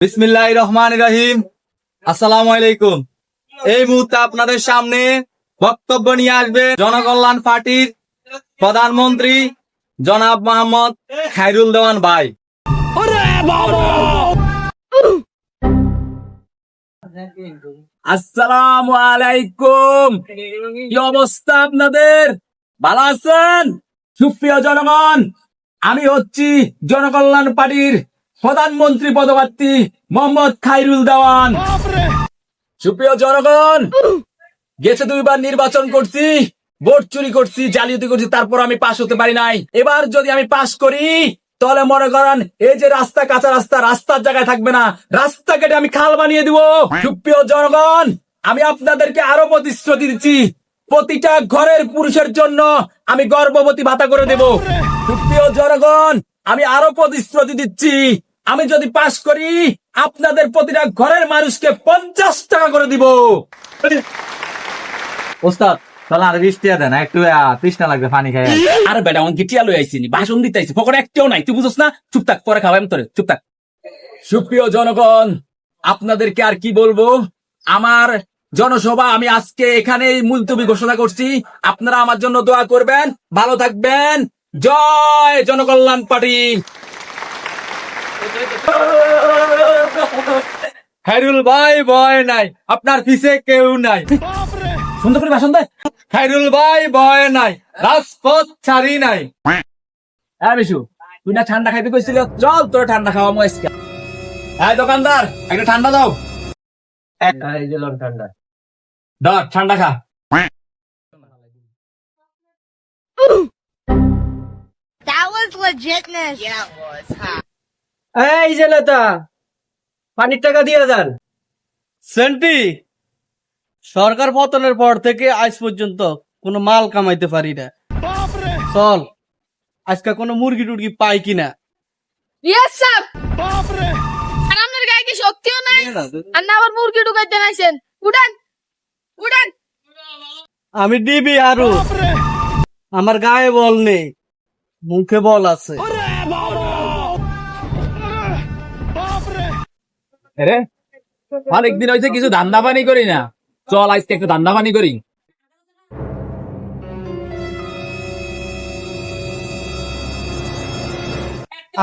বিসমিল্লাহ রহমান রহিম। আসসালামু আলাইকুম। এই মুহূর্তে আপনাদের সামনে বক্তব্য নিয়ে আসবে জনকল্যাণ পার্টির প্রধানমন্ত্রী জনাব মোহাম্মদ খাইরুল দেওয়ান ভাই। আসসালামু আলাইকুম। কি অবস্থা আপনাদের? ভালো আছেন? সুপ্রিয় জনগণ, আমি হচ্ছি জনকল্যাণ পার্টির প্রধানমন্ত্রী পদপ্রার্থী মোহাম্মদ খাইরুল দেওয়ান। সুপ্রিয় জনগণ গেছে দুইবার নির্বাচন করছি ভোট চুরি করছি জালিয়াতি করছি তারপর আমি পাশ হতে পারি নাই। এবার যদি আমি পাশ করি তাহলে মনে করেন এই যে রাস্তা কাঁচা রাস্তা রাস্তার জায়গায় থাকবে না। রাস্তা কেটে আমি খাল বানিয়ে দিব। সুপ্রিয় জনগণ আমি আপনাদেরকে আরও প্রতিশ্রুতি দিচ্ছি। প্রতিটা ঘরের পুরুষের জন্য আমি গর্ভবতী ভাতা করে দেব। সুপ্রিয় জনগণ আমি আরও প্রতিশ্রুতি দিচ্ছি। আমি যদি পাস করি আপনাদের প্রতিটা ঘরের মানুষকে পঞ্চাশ টাকা করে দিব। ওস্তাদ তাহলে আর বিশ টাকা দেন একটু তৃষ্ণা লাগবে পানি খাই। আরে বেটা অঙ্কি টিয়া লই আইসিনি ভাষণ দিতে আইসি পকেটে একটাও নাই তুই বুঝছ না? চুপ থাক পরে খাওয়াম তোরে চুপ থাক। সুপ্রিয় জনগণ আপনাদেরকে আর কি বলব? আমার জনসভা আমি আজকে এখানে মুলতবি ঘোষণা করছি। আপনারা আমার জন্য দোয়া করবেন ভালো থাকবেন। জয় জনকল্যাণ পার্টি। খাইরুল ভাই ভয় নাই। আপনার পিছে কেউ নাই। সুন্দর করে ভাষণ দে। খাইরুল ভাই ভয় নাই। রাজপথ ছাড়ি নাই। হ্যাঁ বিশু তুই না ঠান্ডা খাইতে কইছিল? চল তোর ঠান্ডা খাওয়া মো আজকে। হ্যাঁ দোকানদার একটা ঠান্ডা দাও। এই যে লন ঠান্ডা। ধর ঠান্ডা খা। That was legitness. Yeah, it was. Huh? এই যে নেতা পানির টাকা দিয়ে যান। সেন্টি সরকার পতনের পর থেকে আজ পর্যন্ত কোনো মাল কামাইতে পারি না। চল আজকে কোনো মুরগি টুরগি পাই কিনা ইয়েস স্যার আর আপনার গায়ে কি শক্তিও নাই? আর না আবার মুরগি ঢুকাইতে নাইছেন? উঠান! উঠান! আমি ডিবি আরু। আমার গায়ে বল নেই মুখে বল আছে। রে অনেকদিন হয়েছে কিছু ধান্দা পানি করি না। চল আজকে একটু ধান্দা পানি করি।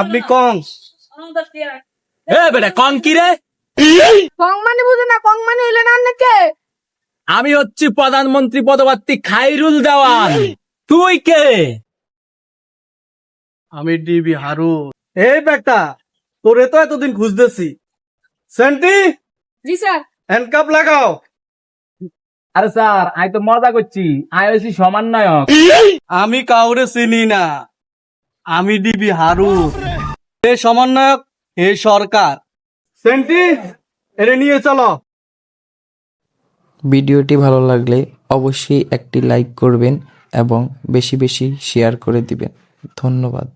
আপনি কম এ বেটা কন কি রে? কং মানে বুঝে না কং মানে হইলে না নাকি আমি হচ্ছি প্রধানমন্ত্রী পদপ্রার্থী খাইরুল দেওয়ান। তুই কে? আমি ডিবি হারু এই বেটা তোরে তো এতদিন খুঁজতেছি। সেন্টি? জি স্যার। হ্যান্ডকাপ লাগাও। আরে স্যার আমি তো মজা করছি। আমি হচ্ছি সমন্বয়ক আমি কাউরে চিনি না। আমি ডিবি হারু। হে সমন্বয়ক হে সরকার। সেন্টি এরে নিয়ে চলো। ভিডিওটি ভালো লাগলে অবশ্যই একটি লাইক করবেন এবং বেশি বেশি শেয়ার করে দিবেন। ধন্যবাদ।